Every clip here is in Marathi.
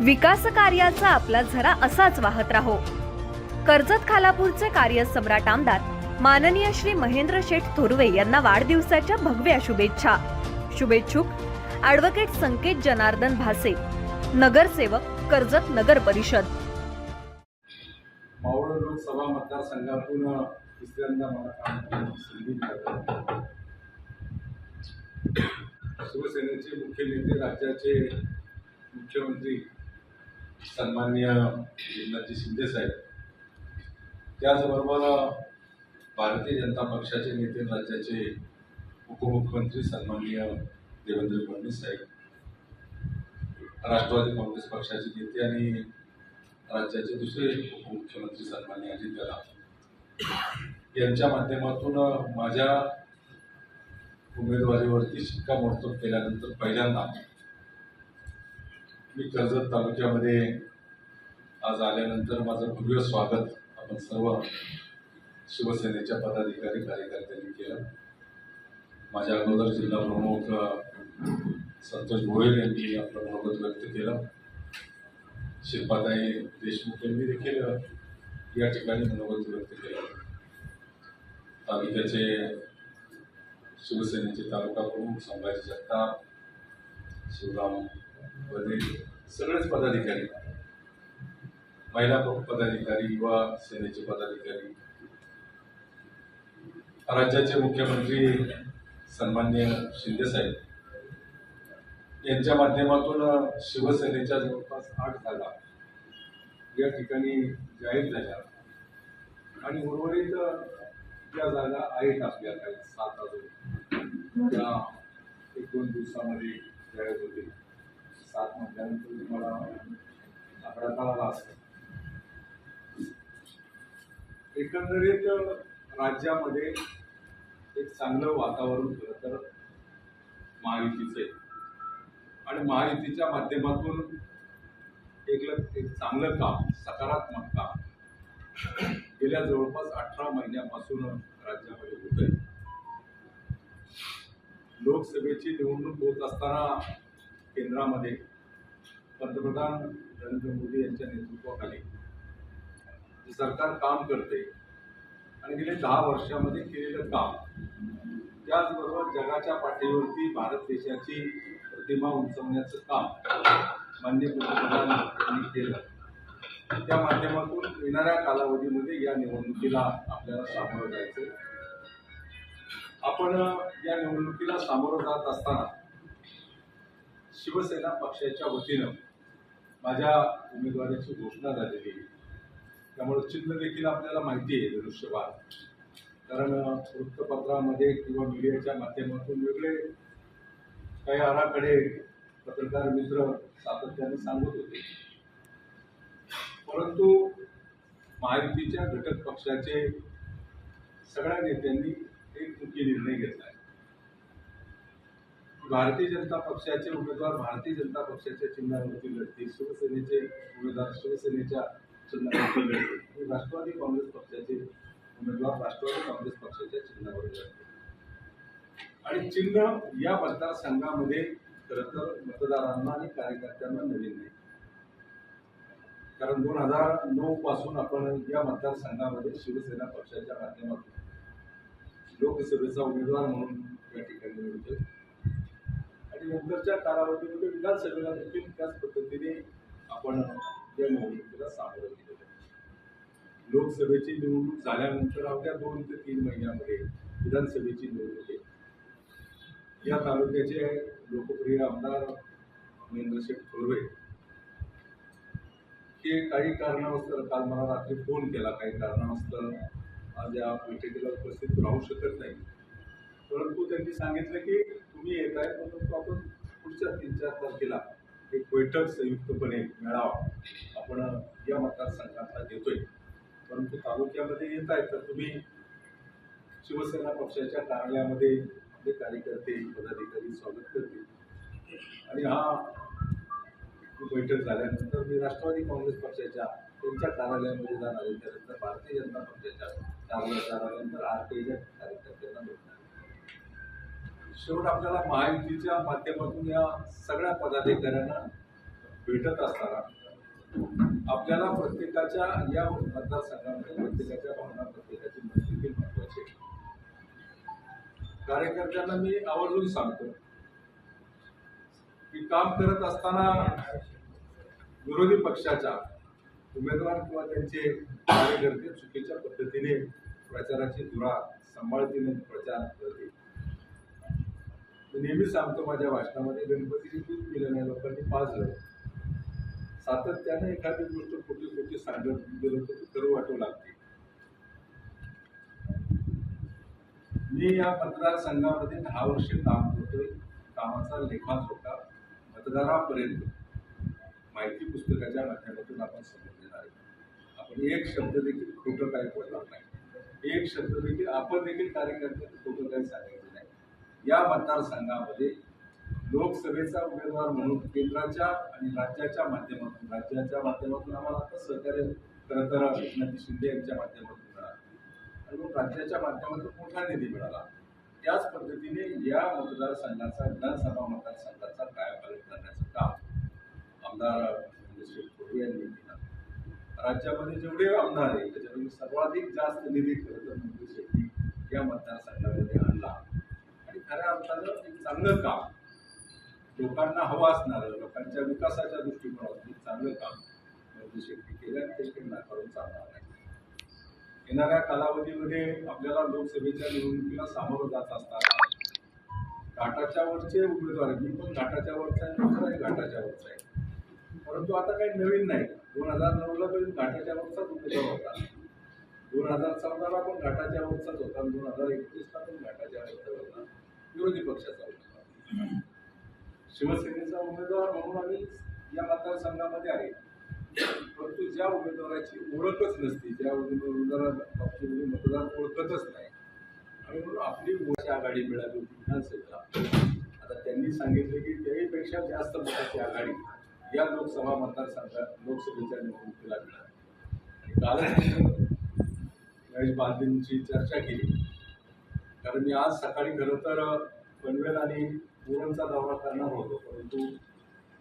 विकास कार्याचा आपला झरा असाच वाहत राहो. कर्जत खालापूरचे कार्य सम्राट आमदार माननीय श्री महेंद्र शेठ थोरवे यांना वाढदिवसाच्या भगव्या शुभेच्छा. शुभेच्छुक ॲडव्होकेट संकेत जनार्दन भासे नगरसेवक कर्जत नगर परिषद. मावळ लोकसभा मतदारसंघातून तिसऱ्यांदा मला काम संधी शिवसेनेचे मुख्य नेते राज्याचे मुख्यमंत्री सन्माननीय एकनाथजी शिंदे साहेब त्याचबरोबर भारतीय जनता पक्षाचे नेते राज्याचे उपमुख्यमंत्री सन्माननीय देवेंद्र फडणवीस साहेब राष्ट्रवादी काँग्रेस पक्षाचे नेते आणि राज्याचे दुसरे उपमुख्यमंत्री सन्माननीय अजित दादा यांच्या माध्यमातून माझ्या उमेदवारीवरती शिक्कामोर्तब केल्यानंतर पहिल्यांदा मी कर्जत तालुक्यामध्ये आज आल्यानंतर माझं भव्य स्वागत आपण सर्व शिवसेनेच्या पदाधिकारी कार्यकर्त्यांनी केलं. माझ्या अगोदर जिल्हा प्रमुख संतोष गोयल यांनी आपलं मनोगत व्यक्त केलं. शिल्पाताई देशमुख यांनी देखील या ठिकाणी मनोगत व्यक्त केलं. तालुक्याचे शिवसेनेचे तालुका प्रमुख संभाजी जगताप शिवराम वदे सगळेच पदाधिकारी. महिला पदाधिकारी युवा सेनेचे पदाधिकारी. राज्याचे मुख्यमंत्री सन्मान्य शिंदेसाहेब यांच्या माध्यमातून शिवसेनेच्या जवळपास आठ जागा या ठिकाणी जाहीर झाल्या. आणि उर्वरित ज्या जागा आहेत आपल्या काही सात अजून त्या एक दोन दिवसामध्ये जाहीर होतील. सात म्हटल्यानंतर तुम्हाला आकडा कळाला असेल एकंदरीत राज्यामध्ये एक चांगलं वातावरण खरं तर महायुतीचं आहे. आणि महायुतीच्या माध्यमातून एक एक चांगलं काम सकारात्मक काम गेल्या जवळपास अठरा महिन्यापासून राज्यामध्ये होत आहे लोकसभेची निवडणूक होत असताना केंद्रामध्ये पंतप्रधान नरेंद्र मोदी यांच्या नेतृत्वाखाली जे सरकार काम करते आणि गेले दहा वर्षामध्ये केलेलं काम त्याचबरोबर जगाच्या पाठीवरती भारत देशाची प्रतिमा उंचवण्याचं काम मान्य पंतप्रधान केलं. त्या माध्यमातून येणाऱ्या कालावधीमध्ये या निवडणुकीला आपल्याला सामोरं जायचं आपण या निवडणुकीला सामोरं जात असताना शिवसेना पक्षाच्या वतीनं माझ्या उमेदवारीची घोषणा झालेली आहे. त्यामुळे चिन्ह देखील आपल्याला माहिती आहे धनुष्यबाण कारण वृत्तपत्रामध्ये किंवा मीडियाच्या माध्यमातून वेगळे काही आराखडे पत्रकार मित्र सातत्याने सांगत होते. परंतु महायुतीच्या घटक पक्षाचे सगळ्या नेत्यांनी एक मुख्य निर्णय घेतला आहे. भारतीय जनता पक्षाचे उमेदवार भारतीय जनता पक्षाच्या चिन्हावरती लढतील. शिवसेनेचे उमेदवार शिवसेनेच्या चिन्हावरती लढतील. राष्ट्रवादी काँग्रेस पक्षाचे उमेदवार राष्ट्रवादी काँग्रेस पक्षाच्या चिन्हावर लढतील. आणि चिन्ह या मतदारसंघामध्ये खरं तर मतदारांना आणि कार्यकर्त्यांना नवीन नाही. कारण दोन हजार नऊ पासून आपण या मतदारसंघामध्ये शिवसेना पक्षाच्या माध्यमातून लोकसभेचा उमेदवार म्हणून या ठिकाणी निवडतोय आणि नंतरच्या कालावधीमध्ये विधानसभेला देखील त्याच पद्धतीने आपण या निवडणुकीला सामोरं गेलेलं आहे. लोकसभेची निवडणूक झाल्यानंतर अवघ्या दोन ते तीन महिन्यामध्ये विधानसभेची निवडणूक आहे या तालुक्याचे लोकप्रिय आमदार महेंद्रशेठ थोरवे हे काही कारणावस्तर काल मला रात्री फोन केला काही कारणावस्तर आज या बैठकीला उपस्थित राहू शकत नाही परंतु त्यांनी सांगितलं की तुम्ही येत आहे परंतु आपण पुढच्या तीन चार तारखेला एक बैठक संयुक्तपणे मेळावा आपण या मतदारसंघातला देतोय परंतु तालुक्यामध्ये येत आहे तर तुम्ही शिवसेना पक्षाच्या कार्यालयामध्ये आपले कार्यकर्ते पदाधिकारी स्वागत करतील. आणि हा बैठक झाल्यानंतर मी राष्ट्रवादी काँग्रेस पक्षाच्या त्यांच्या कार्यालयामध्ये जाणार आहे. त्यानंतर भारतीय जनता पक्षाच्या कार्यालयात जाणार नंतर आर पी कार्यकर्त्यांना भेटणार शेवट आपल्याला महायुतीच्या माध्यमातून या सगळ्या पदाधिकाऱ्यांना भेटत असताना आपल्याला प्रत्येकाच्या या मतदारसंघामध्ये प्रत्येकाच्या भावना प्रत्येकाची मत देखील महत्वाची कार्यकर्त्यांना मी आवर्जून सांगतो की काम करत असताना विरोधी पक्षाच्या उमेदवार किंवा त्यांचे कार्यकर्ते चुकीच्या पद्धतीने प्रचाराची धुरा सांभाळतीने प्रचार करते नेहमीच सांगतो माझ्या भाषणामध्ये गणपतीची दूध पिलं नाही लोकांनी पाजलं. सातत्याने एखादी गोष्ट खोटी खोटी सांगत गेलो तर ती करू वाटू लागते. मी या मतदारसंघामध्ये दहा वर्ष काम करतोय कामाचा लेखाजोखा मतदारापर्यंत. माहिती पुस्तकाच्या माध्यमातून आपण समजलेला आहे. आपण एक शब्द देखील खोटं काही बोलणार नाही. एक शब्द देखील आपण देखील कार्यकर्त्यांनी खोटं काही सांगायचं? या मतदारसंघामध्ये लोकसभेचा उमेदवार म्हणून केंद्राच्या आणि राज्याच्या माध्यमातून राज्याच्या माध्यमातून आम्हाला आता सहकार्य खरं तर एकनाथ शिंदे यांच्या माध्यमातून मिळाला आणि मग राज्याच्या माध्यमातून मोठा निधी मिळाला. त्याच पद्धतीने या मतदारसंघाचा विधानसभा मतदारसंघाचा कायापालट करण्याचं काम आमदार म्हणजे श्री यांनी केलं. राज्यामध्ये जेवढे आमदार आहे त्याच्यामध्ये सर्वाधिक जास्त निधी खरं तर शेट्टी या मतदारसंघामध्ये खऱ्या अर्थानं एक चांगलं काम. लोकांना हवं असणारं लोकांच्या विकासाच्या दृष्टिकोनातून एक चांगलं काम. म्हणजे मंत्री शेट्टी केलं आणि ते काही चालणार आहे येणाऱ्या कालावधीमध्ये आपल्याला लोकसभेच्या निवडणुकीला सामोरं जात असताना घाटाच्या वरचे उमेदवार आहेत. मी पण घाटाच्या वरचा आहे घाटाच्या वरचा आहे. परंतु आता काही नवीन नाही. दोन हजार नऊला पण घाटाच्या वरचाच उमेदवार होता. दोन हजार चौदाला पण घाटाच्या वरचाच होता दोन हजार एकवीसला पण घाटाच्या वरचा होता. विरोधी पक्षाचा उमेदवार. शिवसेनेचा उमेदवार म्हणून आम्ही या मतदारसंघामध्ये आहे. परंतु ज्या उमेदवाराची ओळखच नसते ज्या उमेदवाराला म्हणजे मतदार ओळखतच नाही. आणि म्हणून आपली मोठी आघाडी मिळाली होती विधानसभेला. आता त्यांनी सांगितले की त्याहीपेक्षा जास्त मताची आघाडी या लोकसभा मतदारसंघात लोकसभेच्या निवडणुकीला मिळाली. आणि कालच महेश बालदींची चर्चा केली. कारण मी आज सकाळी खरं तर पनवेल आणि पुरणचा दौरा करणार होतो परंतु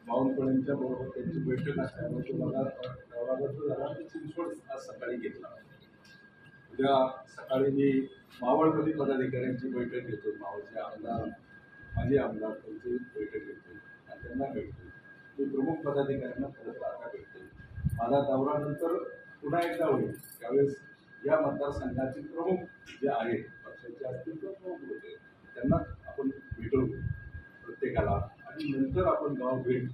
बावनकुळेंच्या बरोबर त्यांची बैठक असल्यामुळे तो मला दौरा रद्द झाला आणि चिंचवड आज सकाळी घेतला. उद्या सकाळी मी मावळमध्ये पदाधिकाऱ्यांची बैठक घेतो. मावळचे आमदार माझे आमदार त्यांची बैठक घेतो. आणि त्यांना भेटतो. मी प्रमुख पदाधिकाऱ्यांना परत आता भेटतो. माझा दौरा नंतर पुन्हा एकदा होईल. त्यावेळेस या मतदारसंघाचे प्रमुख जे आहेत पक्षाचे असतील किंवा प्रमुख होते त्यांना आपण भेटू प्रत्येकाला. आणि नंतर आपण गाव भेट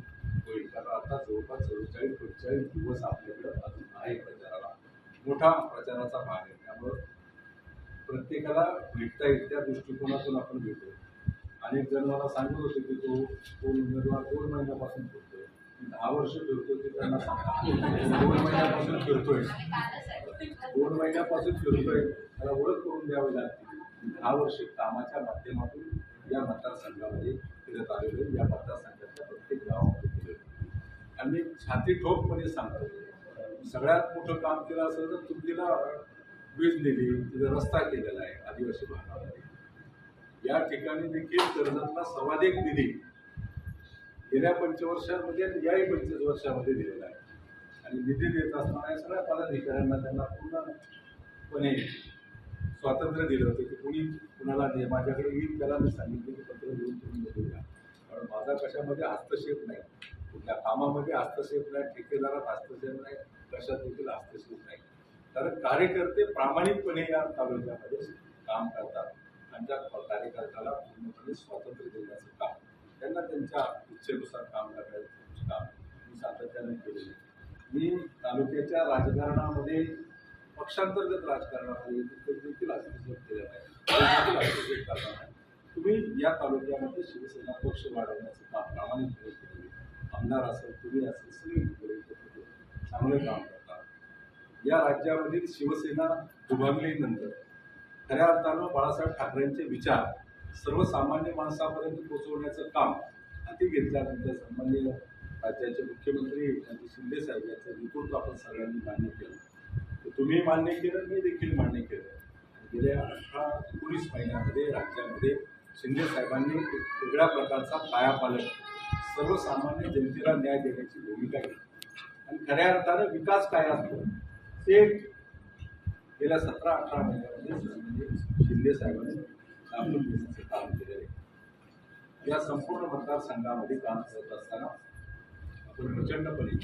होईल. कारण आता जवळपास चव्वेचाळीस पंचेचाळीस दिवस आपल्याकडं अजून आहे प्रचाराला. मोठा प्रचाराचा भाग आहे. त्यामुळं प्रत्येकाला भेटता येईल त्या दृष्टिकोनातून आपण भेटू. अनेक जण मला सांगत होते की तो दोन उमेदवार दोन महिन्यापासून फिरतोय. दहा वर्ष फिरतोय ते त्यांना सांगा. दोन महिन्यापासून फिरतोय. दोन महिन्यापासून फिरतोय. त्याला ओळख करून द्यावी लागते. दहा वर्ष कामाच्या माध्यमातून या मतदारसंघामध्ये फिरत आलेलो आहे. या मतदारसंघाच्या प्रत्येक गावामध्ये फिरत आणि मी छाती ठोकपणे सांगतो. सगळ्यात मोठं काम केलं असेल तर तुमतीला वीज दिली तिचा रस्ता केलेला आहे आदिवासी भागामध्ये. या ठिकाणी देखील कर्जतला सर्वाधिक निधी गेल्या पंचवर्षामध्ये आणि याही पंचवीस वर्षामध्ये दिलेला आहे. आणि निधी देत असताना सगळ्या पदाधिकाऱ्यांना त्यांना पूर्णपणे स्वातंत्र्य दिलं होतं की कुणी कुणाला दे? माझ्याकडे येईल त्याला मी सांगितलं की पत्र देऊन तुम्ही निधी द्या कारण माझा कशामध्ये हस्तक्षेप नाही. कुठल्या कामामध्ये हस्तक्षेप नाही ठेकेदारात हस्तक्षेप नाही कशात देखील हस्तक्षेप नाही. कारण कार्यकर्ते प्रामाणिकपणे या तालुक्यामध्ये काम करतात. आणि त्या कार्यकर्त्याला पूर्णपणे स्वातंत्र्य देण्याचं काम. त्यांना त्यांच्या इच्छेनुसार काम करण्याचं काम मी सातत्याने केलेलं आहे. मी तालुक्याच्या राजकारणामध्ये पक्षांतर्गत राजकारणामध्ये तिथे देखील हस्तक्षेप केलेला नाही देखील करणार नाही तुम्ही या तालुक्यामध्ये शिवसेना पक्ष वाढवण्याचं काम प्रामाणिकपणे केले आमदार असेल तुम्ही असेल सगळे चांगलं काम करतात या राज्यामधील शिवसेना दुभागलीनंतर खऱ्या अर्थानं बाळासाहेब ठाकरेंचे विचार सर्वसामान्य माणसापर्यंत पोहोचवण्याचं काम हाती घेतल्यानंतर सन्माननीय राज्याचे मुख्यमंत्री एकनाथ शिंदे साहेब यांचं नेतृत्व आपण सगळ्यांनी मान्य केलं. तुम्ही मान्य केलं मी देखील मान्य केलं. गेल्या अठरा एकोणीस महिन्यामध्ये राज्यामध्ये शिंदे साहेबांनी एक वेगळ्या प्रकारचा कायापालट सर्वसामान्य जनतेला न्याय देण्याची भूमिका घेतली. आणि खऱ्या अर्थानं विकास काय असतो? ते गेल्या सतरा अठरा महिन्यामध्ये म्हणजे शिंदे साहेबांनी दाखवून देण्याचं काम केलेलं आहे. या संपूर्ण मतदारसंघामध्ये काम करत असताना आपण प्रचंडपणे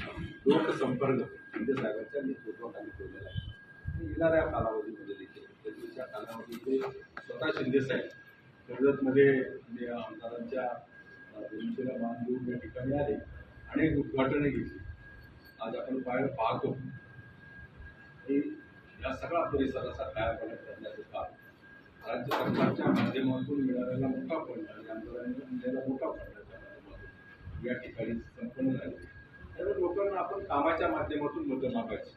लोकसंपर्क म्हणजे शिंदे नेतृत्वाखाली केलेला आहे. आणि येणाऱ्या कालावधीमध्ये देखील त्याच्या कालावधीमध्ये स्वतः शिंदेसाहेब कर्जतमध्ये आमदारांच्या भूमिकेला मान देऊन या ठिकाणी आले अनेक उद्घाटने घेतली. आज आपण बाहेर पाहतो. की या सगळ्या परिसराचा कायापालट करण्याचं काम राज्य सरकारच्या माध्यमातून मिळालेला मोठा फंड आणि आमदारांनी मिळालेला मोठा फंड या ठिकाणी संपन्न झाले. त्यामुळे लोकांना आपण कामाच्या माध्यमातून मतं मागायची.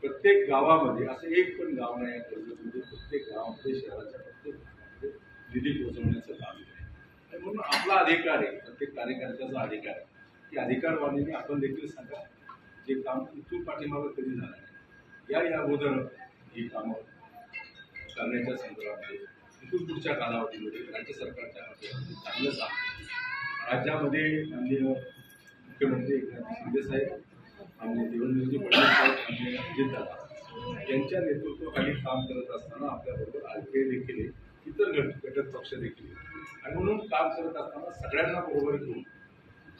प्रत्येक गावामध्ये असं एक पण गाव नाही या कर्जतमध्ये म्हणजे प्रत्येक गावामध्ये शहराच्या प्रत्येक गावामध्ये निधी पोहोचवण्याचं काम आहे. आणि म्हणून आपला अधिकार आहे प्रत्येक कार्यकर्त्याचा अधिकार आहे. की अधिकारवाणीने आपण देखील सांगा जे काम इथून पाठीमागं कधी झालं नाही. या या अगोदर ही कामं करण्याच्या संदर्भामध्ये इथून पुढच्या कालावधीमध्ये राज्य सरकारच्या चांगलं काम राज्यामध्ये माननीय मुख्यमंत्री एकनाथ शिंदे साहेब आणि देवेंद्रजी फडणवीस साहेब आणि अजितदादा यांच्या नेतृत्वाखाली काम करत असताना आपल्याबरोबर आरपीआय देखील आहे इतर घट घटक पक्ष देखील आणि म्हणून काम करत असताना सगळ्यांना बरोबर घेऊन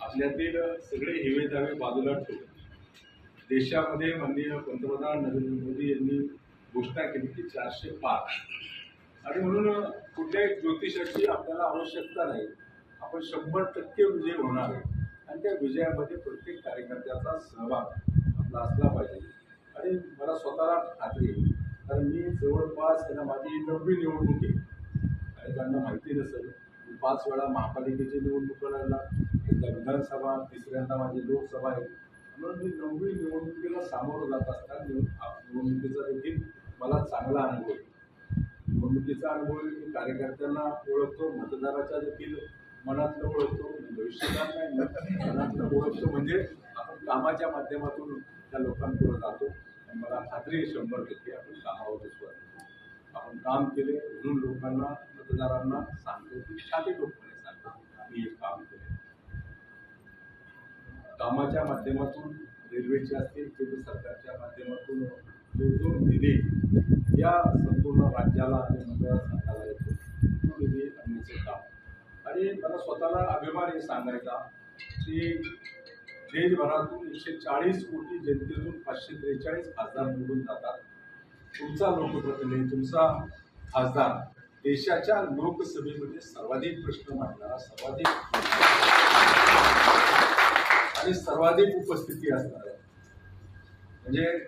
आपल्यातील सगळे हेवे दावे बाजूला ठेवून देशामध्ये माननीय पंतप्रधान नरेंद्र मोदी यांनी घोषणा केली की चारशे पाच. आणि म्हणून कुठल्याही ज्योतिषाची आपल्याला आवश्यकता नाही. आपण शंभर टक्के विजय होणार आहे आणि त्या विजयामध्ये प्रत्येक कार्यकर्त्याचा सहभाग आपला असला पाहिजे. आणि मला स्वतःला खात्री कारण मी जवळपास त्यांना माझी नववी निवडणूक आहे. आणि त्यांना माहिती नसेल मी पाच वेळा महापालिकेची निवडणूक लढला एकदा विधानसभा तिसऱ्यांदा माझी लोकसभा आहे. म्हणून मी नववी निवडणुकीला सामोरं जात असताना निवडणुकीचा देखील मला चांगला अनुभव आहे. निवडणुकीचा अनुभव मी कार्यकर्त्यांना ओळखतो मतदाराच्या देखील मनातलं ओळखतो म्हणजे भविष्यकाळ नाही मनातलं ओळखतो म्हणजे आपण कामाच्या माध्यमातून त्या लोकांपुढे जातो. आणि मला खात्री आहे शंभर टक्के आपण कामावरच विश्वास आपण काम केले म्हणून लोकांना मतदारांना सांगतो की छाती टोकपणे सांगतो मी हे काम केले. कामाच्या माध्यमातून रेल्वेचे असतील केंद्र सरकारच्या माध्यमातून जो जो निधी या संपूर्ण राज्याला आणि मतदारसंघाला येतो. तो निधी आणण्याचे काम. आणि मला स्वतःला अभिमान हे सांगायचा की देशभरातून एकशे चाळीस कोटी जनतेतून पाचशे त्रेचाळीस खासदार निवडून जातात. तुमचा लोकप्रतिनिधी तुमचा खासदार देशाच्या लोकसभेमध्ये सर्वाधिक प्रश्न मांडणारा सर्वाधिक आणि सर्वाधिक उपस्थिती असणार. आहे म्हणजे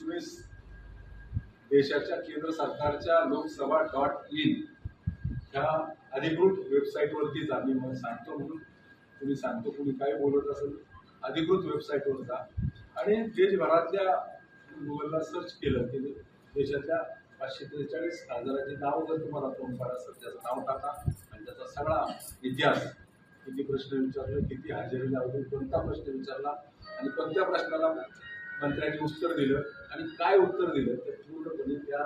तुम्ही देशाच्या केंद्र सरकारच्या लोकसभा डॉट इन ह्या अधिकृत वेबसाईटवरती जा मी मला सांगतो म्हणून. तुम्ही सांगतो कुणी काय बोलत असेल अधिकृत वेबसाईटवर जा. आणि देशभरातल्या गुगलला सर्च केलं की देशातल्या पाचशे त्रेचाळीस हजाराचे नाव जर तुम्हाला तोंडपाड असेल त्याचं नाव टाका आणि त्याचा सगळा इतिहास किती प्रश्न विचारले किती हजेरी लावली कोणता प्रश्न विचारला आणि कोणत्या प्रश्नाला मंत्र्यांनी उत्तर दिलं आणि काय उत्तर दिलं ते पूर्णपणे त्या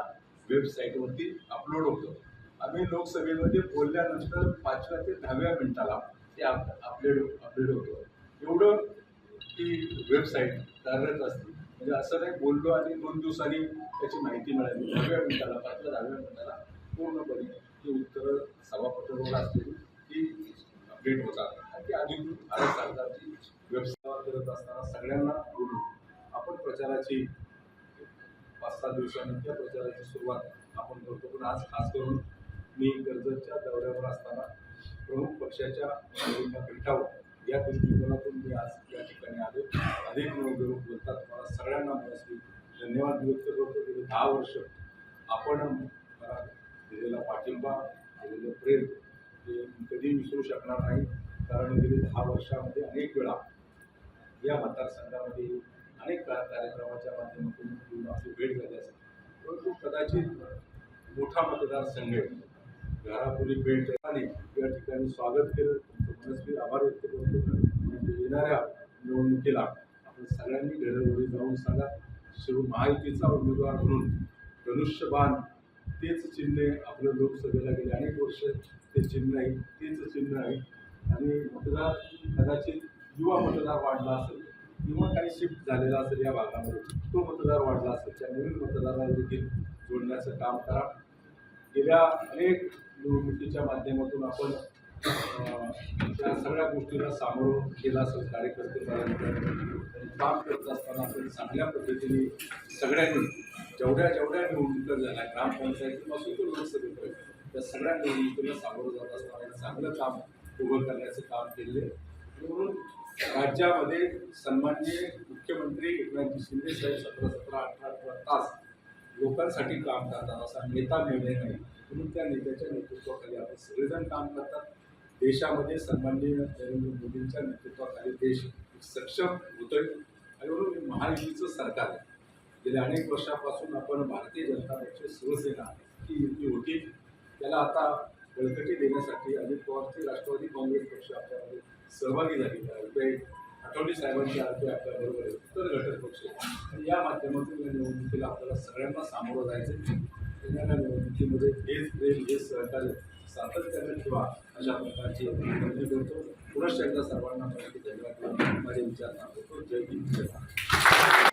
वेबसाईटवरती अपलोड होतं. आम्ही लोकसभेमध्ये बोलल्यानंतर पाचव्या ते दहाव्या मिनिटाला ते आप अपडेट अपडेट होतं. एवढं ती वेबसाईट कार्यरत असते. म्हणजे असं नाही बोललो आणि दोन दिवसांनी त्याची माहिती मिळाली. दहाव्या मिनिटाला पाचव्या दहाव्या मिनिटाला पूर्णपणे ती उत्तरं सभापतीवर असलेली ती अपडेट होतात आणि ती अधिकृत भारत सरकारची वेबसाईट करत असताना सगळ्यांना बोलून आपण प्रचाराची पाच सात दिवसांनी त्या प्रचाराची सुरुवात आपण करतो. पण आज खास करून मी कर्जतच्या दौऱ्यावर असताना प्रमुख पक्षाच्या नेत्यांना भेटावं. या दृष्टिकोनातून मी आज या ठिकाणी आलो अधिक लोक बोलतात. मला सगळ्यांना मनस्वी धन्यवाद व्यक्त करतो. गेले दहा वर्ष आपण मला दिलेला पाठिंबा दिलेलं प्रेम हे कधी विसरू शकणार नाही. कारण गेली दहा वर्षामध्ये अनेक वेळा या मतदारसंघामध्ये अनेक कार्यक्रमाच्या माध्यमातून आपली भेट झाली असेल. परंतु कदाचित मोठा मतदारसंघ आहे घरापुरी भेट झाली. या ठिकाणी स्वागत केलं. मनस्वी आभार व्यक्त करतो. म्हणजे येणाऱ्या निवडणुकीला आपण सगळ्यांनी घरोघरी जाऊन सांगा. शिव महायुतीचा उमेदवार म्हणून धनुष्यबाण तेच चिन्ह आपलं लोकसभेला गेले अनेक वर्ष. ते चिन्ह आहे तेच चिन्ह आहे. आणि मतदार कदाचित युवा मतदार वाढला असेल किंवा काही शिफ्ट झालेला असेल या भागामध्ये तो मतदार वाढला असेल. त्या नवीन मतदाराला देखील जोडण्याचं काम करा. गेल्या अनेक निवडणुकीच्या माध्यमातून आपण त्या सगळ्या गोष्टीला सामोरं केला असेल कार्यकर्तेपर्यंत काम करत असताना आपण चांगल्या पद्धतीने सगळ्यांनी जेवढ्या जेवढ्या निवडणुका झाल्या ग्रामपंचायतीपासून ते लोकसभेपर्यंत त्या सगळ्या निवडणुकीला सामोरं जात असताना चांगलं काम उभं करण्याचं काम केले म्हणून राज्यामध्ये सन्माननीय मुख्यमंत्री एकनाथजी शिंदे साहेब सतरा सतरा अठरा अठरा तास लोकांसाठी काम करतात असा नेता निर्णय नाही. म्हणून त्या नेत्याच्या नेतृत्वाखाली आपण सगळेजण काम करतात. देशामध्ये सन्माननीय नरेंद्र मोदींच्या नेतृत्वाखाली देश सक्षम होतोय. आणि म्हणून महायुतीचं सरकार आहे. गेल्या अनेक वर्षापासून आपण भारतीय जनता पक्ष शिवसेना ही युती होती. त्याला आता बळकटी देण्यासाठी अजित पवारचे राष्ट्रवादी काँग्रेस पक्ष आपल्यामध्ये सहभागी झाले रुपये आठवले साहेबांची अर्ज आपल्याबरोबर आहे इतर घटक पक्ष. आणि या माध्यमातून या निवडणुकीला आपल्याला सगळ्यांना सामोरं जायचं येणाऱ्या निवडणुकीमध्ये हेच प्रेम हेच सहकार्य सातत्याने ठेवा अशा प्रकारची विनंती करतो. पुनश्च एकदा सर्वांना माहिती धन्यवाद माझे विचार सांगतो जय हिंद